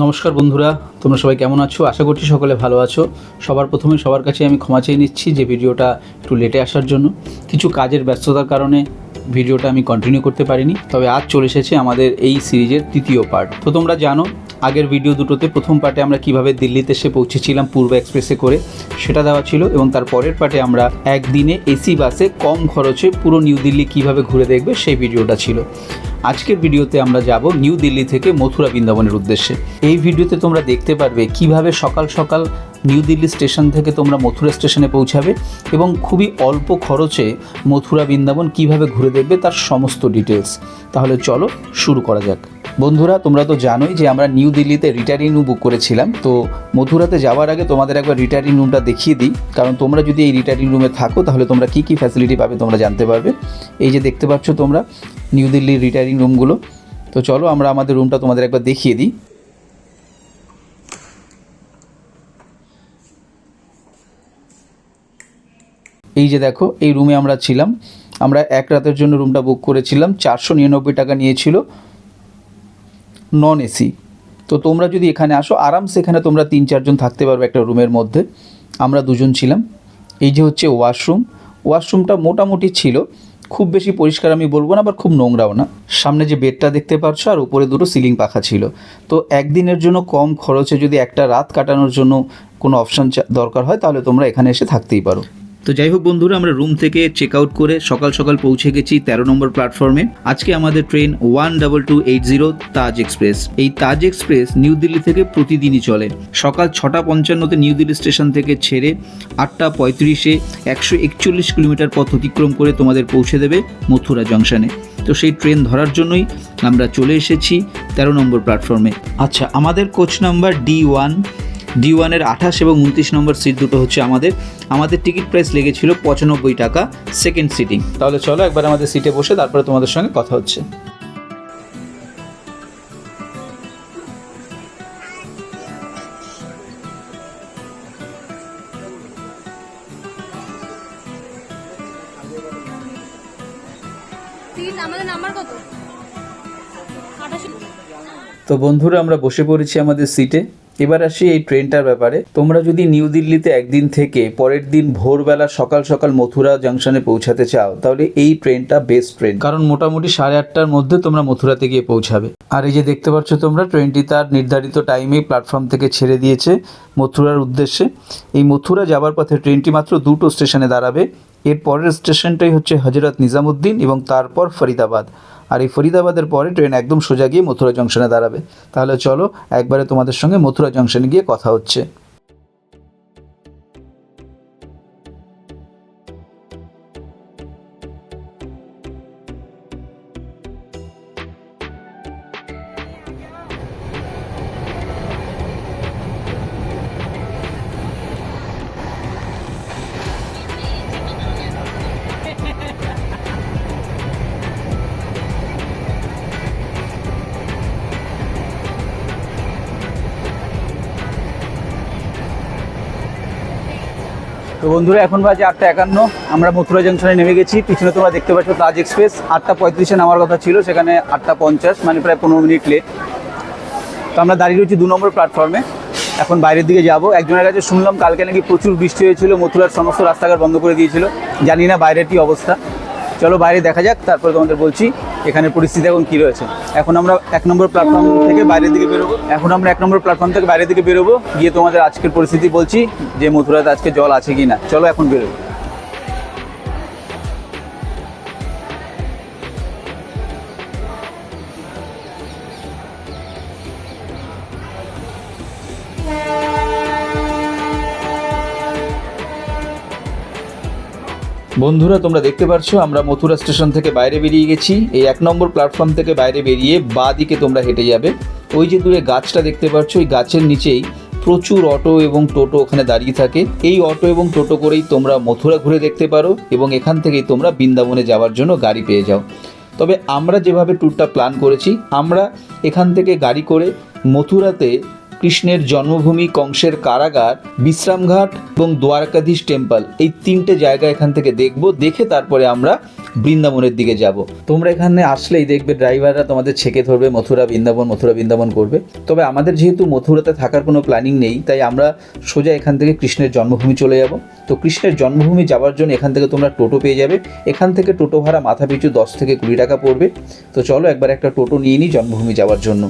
নমস্কার বন্ধুরা, তোমরা সবাই কেমন আছো? আশা করছি সকলে ভালো আছো। সবার প্রথমে সবার কাছে আমি ক্ষমা চেয়ে নিচ্ছি যে ভিডিওটা একটু লেটে আসার জন্য। কিছু কাজের ব্যস্ততার কারণে ভিডিওটা আমি কন্টিনিউ করতে পারিনি। তবে আজ চলে এসেছে আমাদের এই সিরিজের তৃতীয় পার্ট তো তোমরা জানো আগের ভিডিও দুটোতে প্রথম পার্টে আমরা কীভাবে দিল্লিতে এসে পৌঁছেছিলাম পূর্ব এক্সপ্রেসে করে সেটা দেওয়া ছিল এবং তার পরের পার্টে আমরা একদিনে এসি বাসে কম খরচে পুরো নিউ দিল্লি কীভাবে ঘুরে দেখবে সেই ভিডিওটা ছিল। আজকের ভিডিওতে আমরা যাব নিউ দিল্লি থেকে মথুরা বৃন্দাবনের উদ্দেশ্যে। এই ভিডিওতে তোমরা দেখতে পারবে কীভাবে সকাল সকাল নিউ দিল্লি স্টেশন থেকে তোমরা মথুরা স্টেশনে পৌঁছাবে এবং খুবই অল্প খরচে মথুরা বৃন্দাবন কীভাবে ঘুরে দেখবে তার সমস্ত ডিটেলস তাহলে চলো শুরু করা যাক। বন্ধুরা, তোমরা তো জানোই যে আমরা নিউ দিল্লিতে রিটায়ারিং রুম বুক করেছিলাম। তো মথুরাতে যাওয়ার আগে তোমাদের একবার রিটায়ারিং রুমটা দেখিয়ে দিই। কারণ তোমরা যদি এই রিটায়ারিং রুমে থাকো, তাহলে তোমরা কী কী ফ্যাসিলিটি পাবে তোমরা জানতে পারবে। এই যে দেখতে পাচ্ছ তোমরা, নিউ দিল্লির রিটায়ারিং রুমগুলো তো চলো আমরা আমাদের রুমটা তোমাদের একবার দেখিয়ে দিই। এই যে দেখো, এই রুমে আমরা ছিলাম। আমরা এক রাতের জন্য রুমটা বুক করেছিলাম। চারশো নিরানব্বই টাকা নিয়েছিল। নন এসি তো তোমরা যদি এখানে আসো, আরামসে এখানে তোমরা তিন, চারজন থাকতে পারবে একটা রুমের মধ্যে। আমরা দুজন ছিলাম। এই যে হচ্ছে ওয়াশরুম। ওয়াশরুমটা মোটামুটি ছিল। খুব বেশি পরিষ্কার আমি বলব না, আবার খুব নোংরাও না। সামনে যে বেডটা দেখতে পাচ্ছ আর উপরে দুটো সিলিং পাখা ছিল। তো একদিনের জন্য কম খরচে যদি একটা রাত কাটানোর জন্য কোনো অপশান দরকার হয়, তাহলে তোমরা এখানে এসে থাকতেই পারো। তো যাই হোক বন্ধুরা, আমরা রুম থেকে চেক আউট করে সকাল সকাল পৌঁছে গেছি তেরো নম্বর প্ল্যাটফর্মে আজকে আমাদের train one double two eight zero Taj express এই তাজ এক্সপ্রেস নিউ দিল্লি থেকে প্রতিদিনই চলে। সকাল ছটা পঞ্চান্নতে নিউ দিল্লি স্টেশন থেকে ছেড়ে আটটা পঁয়ত্রিশে একশো একচল্লিশ কিলোমিটার পথ অতিক্রম করে তোমাদের পৌঁছে দেবে মথুরা জংশনে তো সেই ট্রেন ধরার জন্যই আমরা চলে এসেছি তেরো নম্বর প্ল্যাটফর্মে আচ্ছা আমাদের coach number D one D ওয়ানের আঠাশ এবং উনত্রিশ নম্বর সিট দুটো হচ্ছে আমাদের। আমাদের টিকিট প্রাইস লেগেছিল পঁচানব্বই টাকা সেকেন্ড সিটিং তাহলে চলো একবার আমাদের সিটে বসে তারপরে তোমাদের সঙ্গে কথা হচ্ছে। আমাদের নাম্বার কত? তো বন্ধুরা আমরা বসে পড়েছি আমাদের সিটে এবার আসি এই ট্রেনটার ব্যাপারে। তোমরা যদি নিউ দিল্লিতে একদিন থেকে পরের দিন ভোরবেলা সকাল সকাল মথুরা জাংশনে পৌঁছাতে চাও, তাহলে এই ট্রেনটা বেস্ট ট্রেন কারণ মোটামুটি সাড়ে আটটার মধ্যে তোমরা মথুরাতে গিয়ে পৌঁছাবে। আর এই যে দেখতে পাচ্ছ তোমরা, ট্রেনটি তার নির্ধারিত টাইমে প্ল্যাটফর্ম থেকে ছেড়ে দিয়েছে মথুরার উদ্দেশ্যে। এই মথুরা যাবার পথে ট্রেনটি মাত্র দুটো স্টেশনে দাঁড়াবে। এর পরের স্টেশনটাই হচ্ছে হজরত নিজামুদ্দিন এবং তারপর ফরিদাবাদ। আর এই ফরিদাবাদের পরে ট্রেন একদম সোজা গিয়ে মথুরা জংশনে দাঁড়াবে। তাহলে চলো, একবারে তোমাদের সঙ্গে মথুরা জংশনে গিয়ে কথা হচ্ছে। তো বন্ধুরা, এখন বাজে আটটা একান্ন। আমরা মথুরা জংশনে নেমে গেছি। পিছনে তোমরা দেখতে পাচ্ছ তাজ এক্সপ্রেস। আটটা পঁয়ত্রিশে নামার কথা ছিল, সেখানে আটটা পঞ্চাশ মানে প্রায় পনেরো মিনিট লেট তো আমরা দাঁড়িয়ে রয়েছি দু নম্বর প্ল্যাটফর্মে এখন বাইরের দিকে যাব। একজনের কাছে শুনলাম, কালকে নাকি প্রচুর বৃষ্টি হয়েছিল, মথুরার সমস্ত রাস্তাঘাট বন্ধ করে দিয়েছিল। জানি না বাইরের কি অবস্থা। চলো বাইরে দেখা যাক, তারপর তোমাদের বলছি এখানে পরিস্থিতি এখন কী রয়েছে। এখন আমরা এক নম্বর প্ল্যাটফর্ম থেকে বাইরের দিকে বেরোবো। এখন আমরা এক নম্বর প্ল্যাটফর্ম থেকে বাইরের দিকে বেরোবো, গিয়ে তোমাদের আজকের পরিস্থিতি বলছি যে মথুরাতে আজকে জল আছে কি না চলো এখন বেরোবো বন্ধুরা, তোমরা দেখতে পাচ্ছ আমরা মথুরা স্টেশন থেকে বাইরে বেরিয়ে গেছি। এই এক নম্বর প্ল্যাটফর্ম থেকে বাইরে বেরিয়ে বা দিকে তোমরা হেঁটে যাবে। ওই যে দূরে গাছটা দেখতে পাচ্ছ ওই গাছের নিচেই প্রচুর অটো এবং টোটো ওখানে দাঁড়িয়ে থাকে। এই অটো এবং টোটো করেই তোমরা মথুরা ঘুরে দেখতে পারো এবং এখান থেকেই তোমরা বৃন্দাবনে যাওয়ার জন্য গাড়ি পেয়ে যাও। তবে আমরা যেভাবে ট্যুরটা প্ল্যান করেছি, আমরা এখান থেকে গাড়ি করে মথুরাতে কৃষ্ণের জন্মভূমি কংসের কারাগার, বিশ্রামঘাট এবং দ্বারকাধীশ টেম্পল। এই তিনটে জায়গা এখান থেকে দেখব, দেখে তারপরে আমরা বৃন্দাবনের দিকে যাব। তোমরা এখানে আসলেই দেখবে ড্রাইভাররা তোমাদের ছেকে ধরবে, মথুরা বৃন্দাবন মথুরা বৃন্দাবন করবে। তবে আমাদের যেহেতু মথুরাতে থাকার কোনো প্ল্যানিং নেই, তাই আমরা সোজা এখান থেকে কৃষ্ণের জন্মভূমি চলে যাব। তো কৃষ্ণের জন্মভূমি যাওয়ার জন্য এখান থেকে তোমরা টোটো পেয়ে যাবে। এখান থেকে টোটো ভাড়া মাথা পিছু দশ থেকে কুড়ি টাকা পড়বে। তো চলো একবার একটা টোটো নিয়ে নিই জন্মভূমি যাওয়ার জন্য।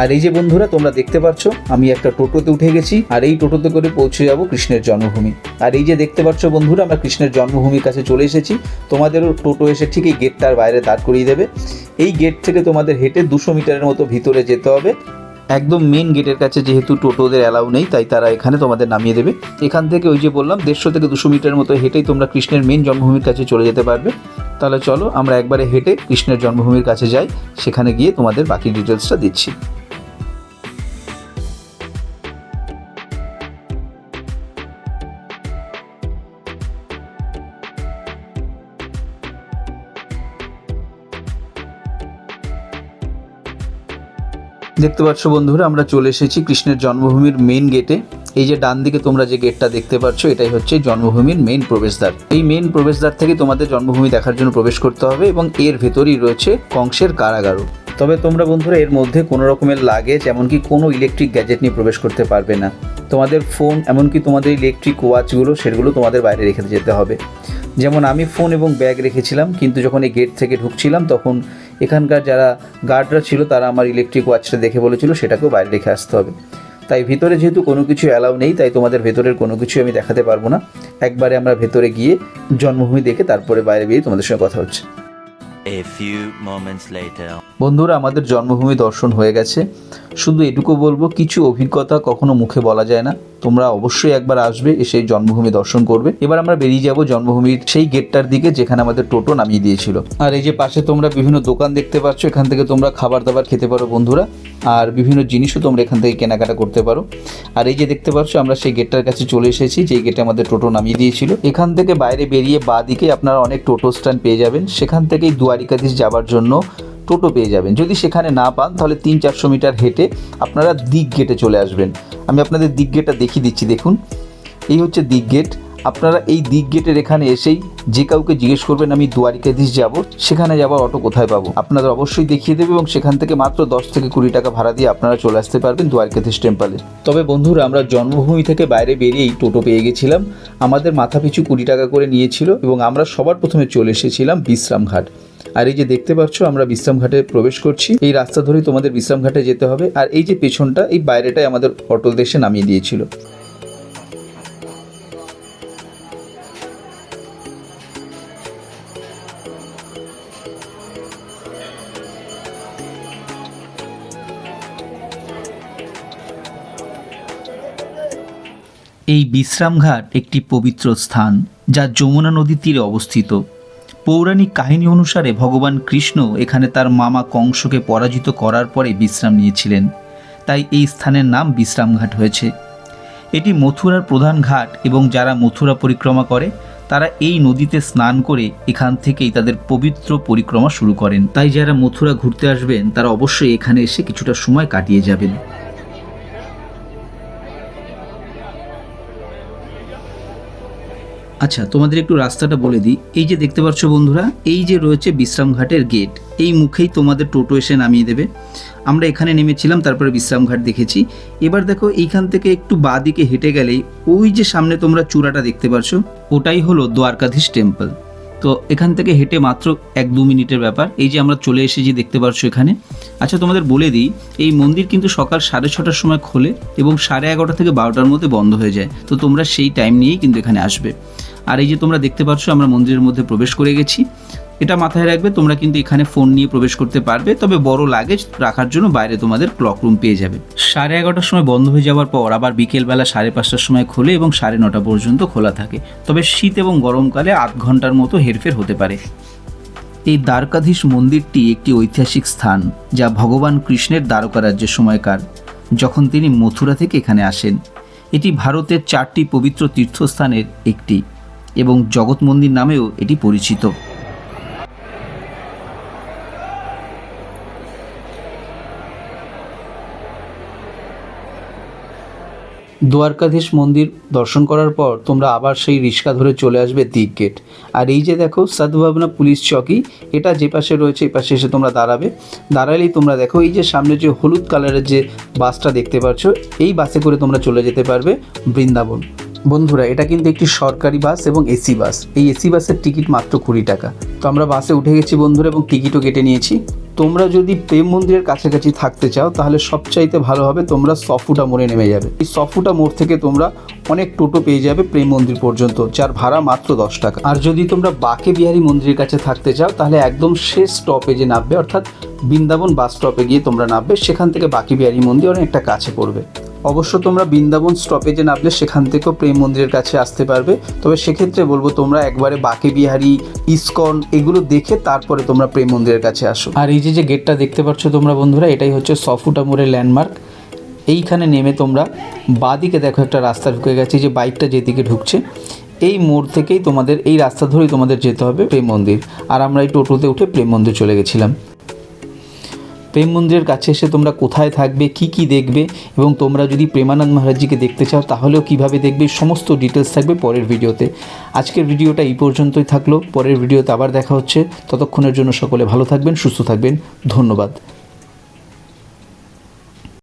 আর এই যে বন্ধুরা, তোমরা দেখতে পাচ্ছ আমি একটা টোটোতে উঠে গেছি, আর এই টোটোতে করে পৌঁছে যাব কৃষ্ণের জন্মভূমি। আর এই যে দেখতে পাচ্ছ বন্ধুরা, আমরা কৃষ্ণের জন্মভূমির কাছে চলে এসেছি। তোমাদেরও টোটো এসে ঠিক এই গেটটার বাইরে দাঁড় করিয়ে দেবে। এই গেট থেকে তোমাদের হেঁটে দুশো মিটারের মতো ভিতরে যেতে হবে। একদম মেন গেটের কাছে যেহেতু টোটোদের অ্যালাউ নেই, তাই তারা এখানে তোমাদের নামিয়ে দেবে। এখান থেকে ওই যে বললাম, দেড়শো থেকে দুশো মিটারের মতো হেঁটেই তোমরা কৃষ্ণের মেন জন্মভূমির কাছে চলে যেতে পারবে। তাহলে চলো, আমরা একবারে হেঁটে কৃষ্ণের জন্মভূমির কাছে যাই। সেখানে গিয়ে তোমাদের বাকি ডিটেলসটা দিচ্ছি। দেখতে পাচ্ছ বন্ধুরা, আমরা চলে এসেছি কৃষ্ণের জন্মভূমির মেন গেটে এই যে ডান দিকে তোমরা যে গেটটা দেখতে পাচ্ছ, এটাই হচ্ছে জন্মভূমির মেন প্রবেশদ্বার। এই মেন প্রবেশদ্বার থেকে তোমাদের জন্মভূমি দেখার জন্য প্রবেশ করতে হবে এবং এর ভেতরেই রয়েছে কংসের কারাগারও তবে তোমরা বন্ধুরা, এর মধ্যে কোনো রকমের লাগেজ এমনকি কোনো ইলেকট্রিক গ্যাজেট নিয়ে প্রবেশ করতে পারবে না। তোমাদের ফোন এমনকি তোমাদের ইলেকট্রিক ওয়াচগুলো সেগুলো তোমাদের বাইরে রেখে যেতে হবে। যেমন আমি ফোন এবং ব্যাগ রেখেছিলাম, কিন্তু যখন এই গেট থেকে ঢুকছিলাম, তখন এখানকার যারা গার্ডরা ছিল তারা আমার ইলেকট্রিক ওয়াচটা দেখে বলেছিল সেটাকেও বাইরে রেখে আসতে হবে। তাই ভিতরে যেহেতু কোনো কিছু অ্যালাউ নেই তাই তোমাদের ভেতরের কোনো কিছু আমি দেখাতে পারব না। একবারে আমরা ভেতরে গিয়ে জন্মভূমি দেখে তারপরে বাইরে বেরিয়ে তোমাদের সঙ্গে কথা হচ্ছে. বন্ধুরা আমাদের জন্মভূমি দর্শন হয়ে গেছে। শুধু এটুকু বলব কিছু অভিজ্ঞতা কখনো মুখে বলা যায় না। তোমরা অবশ্যই একবার আসবে, এসে জন্মভূমি দর্শন করবে। এবার আমরা বেরিয়ে যাব জন্মভূমির সেই গেটটার দিকে যেখানে আমাদের টোটো নামিয়ে দিয়েছিল। আর এই যে পাশে তোমরা বিভিন্ন দোকান দেখতে পাচ্ছ, এখান থেকে তোমরা খাবার দাবার খেতে পারো বন্ধুরা। আর বিভিন্ন জিনিসও তোমরা এখান থেকে কেনাকাটা করতে পারো। আর এই যে দেখতে পাচ্ছ, আমরা সেই গেটটার কাছে চলে এসেছি, যেই গেটে আমাদের টোটো নামিয়ে দিয়েছিল। এখান থেকে বাইরে বেরিয়ে বা দিকে আপনারা অনেক টোটো স্ট্যান্ড পেয়ে যাবেন। সেখান থেকেই দুয়ারিকাধীশ যাওয়ার জন্য টোটো পেয়ে যাবেন। যদি সেখানে না পান, তাহলে তিন চারশো মিটার হেঁটে আপনারা দিক গেটে চলে আসবেন। আমি আপনাদের দিক গেটটা দেখিয়ে দিচ্ছি, দেখুন। এই হচ্ছে দিক গেট। আপনারা এই দিক গেটের এখানে এসেই যে কাউকে জিজ্ঞেস করবেন, আমি দুয়ারিকাধীশ যাব, সেখানে যাওয়ার অটো কোথায় পাবো? আপনাদের অবশ্যই দেখিয়ে দেবে এবং সেখান থেকে মাত্র দশ থেকে কুড়ি টাকা ভাড়া দিয়ে আপনারা চলে আসতে পারবেন দুয়ারিকাধীশ টেম্পলে। তবে বন্ধুরা, আমরা জন্মভূমি থেকে বাইরে বেরিয়েই টোটো পেয়ে গেছিলাম। আমাদের মাথা পিছু কুড়ি টাকা করে নিয়েছিল এবং আমরা সবার প্রথমে চলে এসেছিলাম বিশ্রামঘাট। আর এই যে দেখতে পাচ্ছ, আমরা বিশ্রামঘাটে প্রবেশ করছি। এই রাস্তা ধরেই তোমাদের বিশ্রামঘাটে যেতে হবে। আর এই যে পেছনটা, এই বাইরেটাই আমাদের অটো দেশে নামিয়ে দিয়েছিল। এই বিশ্রামঘাট একটি পবিত্র স্থান, যা যমুনা নদীর তীরে অবস্থিত। পৌরাণিক কাহিনী অনুসারে ভগবান কৃষ্ণ এখানে তার মামা কংসকে পরাজিত করার পরে বিশ্রাম নিয়েছিলেন। তাই এই স্থানের নাম বিশ্রামঘাট হয়েছে। এটি মথুরার প্রধান ঘাট এবং যারা মথুরা পরিক্রমা করে, তারা এই নদীতে স্নান করে এখান থেকেই তাদের পবিত্র পরিক্রমা শুরু করেন। তাই যারা মথুরা ঘুরতে আসবেন, তারা অবশ্যই এখানে এসে কিছুটা সময় কাটিয়ে যাবেন। আচ্ছা তোমাদের একটু রাস্তাটা বলে দিই। এই যে দেখতে পাচ্ছ বন্ধুরা, এই যে রয়েছে বিশ্রামঘাটের গেট, এই মুখেই তোমাদের টোটো এসে নামিয়ে দেবে। আমরা এখানে নেমেছিলাম, তারপরে বিশ্রামঘাট দেখেছি। এবার দেখো, এইখান থেকে একটু বাঁ দিকে হেঁটে গেলেই ওই যে সামনে তোমরা চূড়াটা দেখতে পাচ্ছ, ওটাই হলো দ্বারকাধীশ টেম্পল। তো এখান থেকে হেঁটে মাত্র এক দু মিনিটের ব্যাপার। এই যে আমরা চলে এসেছি, দেখতে পাচ্ছ এখানে। আচ্ছা তোমাদের বলে দিই, এই মন্দির কিন্তু সকাল সাড়ে ছটার সময় খোলে এবং সাড়ে এগারোটা থেকে বারোটার মধ্যে বন্ধ হয়ে যায়। তো তোমরা সেই টাইম নিয়েই কিন্তু এখানে আসবে। আর এই যে তোমরা দেখতে পাচ্ছ, আমরা মন্দিরের মধ্যে প্রবেশ করে গেছি। এটা মাথায় রাখবে, তোমরা কিন্তু এখানে ফোন নিয়ে প্রবেশ করতে পারবে, তবে বড় লাগেজ রাখার জন্য বাইরে তোমাদের ক্লক রুম পেয়ে যাবে। সাড়ে এগারোটার সময় বন্ধ হয়ে যাওয়ার পর, আবার বিকেলবেলা সাড়ে পাঁচটার সময় খোলে এবং সাড়ে নটা পর্যন্ত খোলা থাকে। তবে শীত এবং গরমকালে আধ ঘণ্টার মতো হেরফের হতে পারে। এই দ্বারকাধীশ মন্দিরটি একটি ঐতিহাসিক স্থান, যা ভগবান কৃষ্ণের দ্বারকা রাজ্যের সময়কার, যখন তিনি মথুরা থেকে এখানে আসেন। এটি ভারতের চারটি পবিত্র তীর্থস্থানের একটি। এবং জগৎ মন্দির নামেও এটি পরিচিত। দ্বারকাধীশ মন্দির দর্শন করার পর তোমরা আবার সেই রিক্সা ধরে চলে আসবে দিক গেট। আর এই যে দেখো, সদ্ভাবনা পুলিশ চকি, এটা যে পাশে রয়েছে, এই পাশে এসে তোমরা দাঁড়াবে। দাঁড়ালেই তোমরা দেখো, এই যে সামনে যে হলুদ কালারের যে বাসটা দেখতে পাচ্ছ, এই বাসে করে তোমরা চলে যেতে পারবে বৃন্দাবন। বন্ধুরা, এটা কিন্তু একটি সরকারি বাস এবং এসি বাস। এই এসি বাসের টিকিট মাত্র কুড়ি টাকা। তো আমরা বাসে উঠে গেছি বন্ধুরা এবং টিকিটও কেটে নিয়েছি। তোমরা যদি প্রেম মন্দিরের কাছাকাছি থাকতে চাও, তাহলে সবচাইতে ভালো হবে তোমরা সফুটা মোড়ে নেমে যাবে। এই সফুটা মোড় থেকে তোমরা অনেক টোটো পেয়ে যাবে প্রেম মন্দির পর্যন্ত, যার ভাড়া মাত্র দশ টাকা। আর যদি তোমরা বাকে বিহারী মন্দিরের কাছে থাকতে চাও, তাহলে একদম শেষ স্টপেজে নামবে, অর্থাৎ বৃন্দাবন বাস স্টপে গিয়ে তোমরা নামবে। সেখান থেকে বাকি বিহারী মন্দির অনেকটা কাছে পড়বে। অবশ্য তোমরা বৃন্দাবন স্টপেজে নামলে সেখান থেকেও প্রেম মন্দিরের কাছে আসতে পারবে। তবে সেক্ষেত্রে বলব তোমরা একবারে বাকে বিহারি, ইসকন, এগুলো দেখে তারপরে তোমরা প্রেম মন্দিরের কাছে আসো। আর এই যে যে গেটটা দেখতে পাচ্ছ তোমরা বন্ধুরা, এটাই হচ্ছে সফুটা মোড়ের ল্যান্ডমার্ক এইখানে নেমে তোমরা বাদিকে দেখো একটা রাস্তা ঢুকে গেছে, যে বাইকটা যেদিকে ঢুকছে, এই মোড় থেকেই তোমাদের, এই রাস্তা ধরেই তোমাদের যেতে হবে প্রেম মন্দির। আর আমরা এই টোটোতে উঠে প্রেম মন্দির চলে গেছিলাম। প্রেম মন্দিরের কাছে এসে তোমরা কোথায় থাকবে, কি কি দেখবে এবং তোমরা যদি প্রেমানন্দ মহারাজজিকে দেখতে চাও, তাহলেও কীভাবে দেখবে সমস্ত ডিটেলস থাকবে পরের ভিডিওতে। আজকের ভিডিওটা এই পর্যন্তই থাকল। পরের ভিডিওতে আবার দেখা হচ্ছে। ততক্ষণের জন্য সকলে ভালো থাকবেন, সুস্থ থাকবেন। ধন্যবাদ।